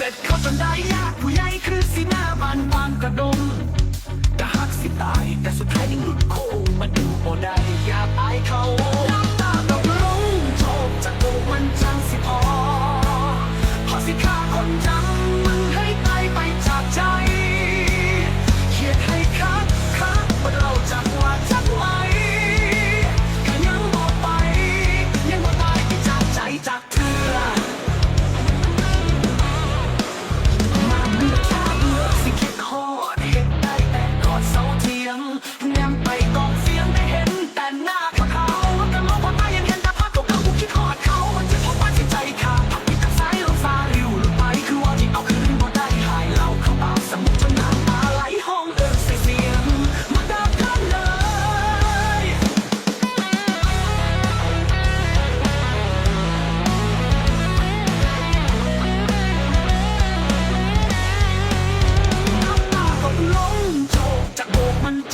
เสร็จเขาจนได้ยากผู้ใหญ่คือสีหน้าบานปานกระดมแต่หักสิตายแต่สุดท้ายยังหลุดโค้งมาดูบ่ได้อยากอายเขา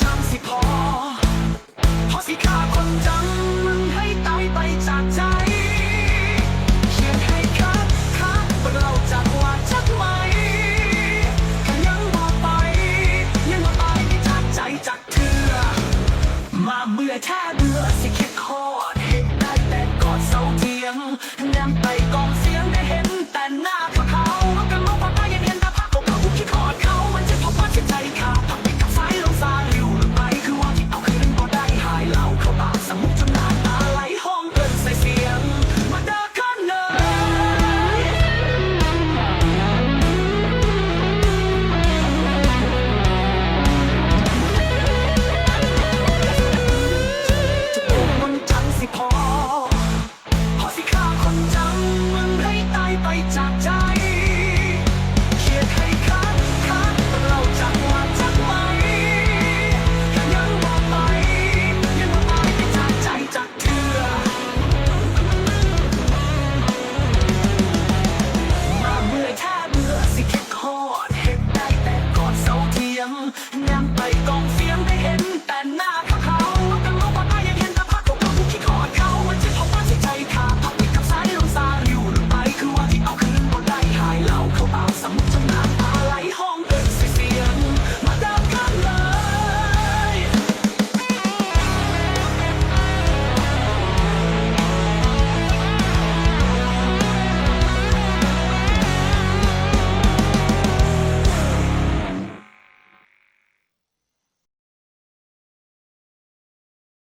จำสิพอ พอสิขาดคนจำ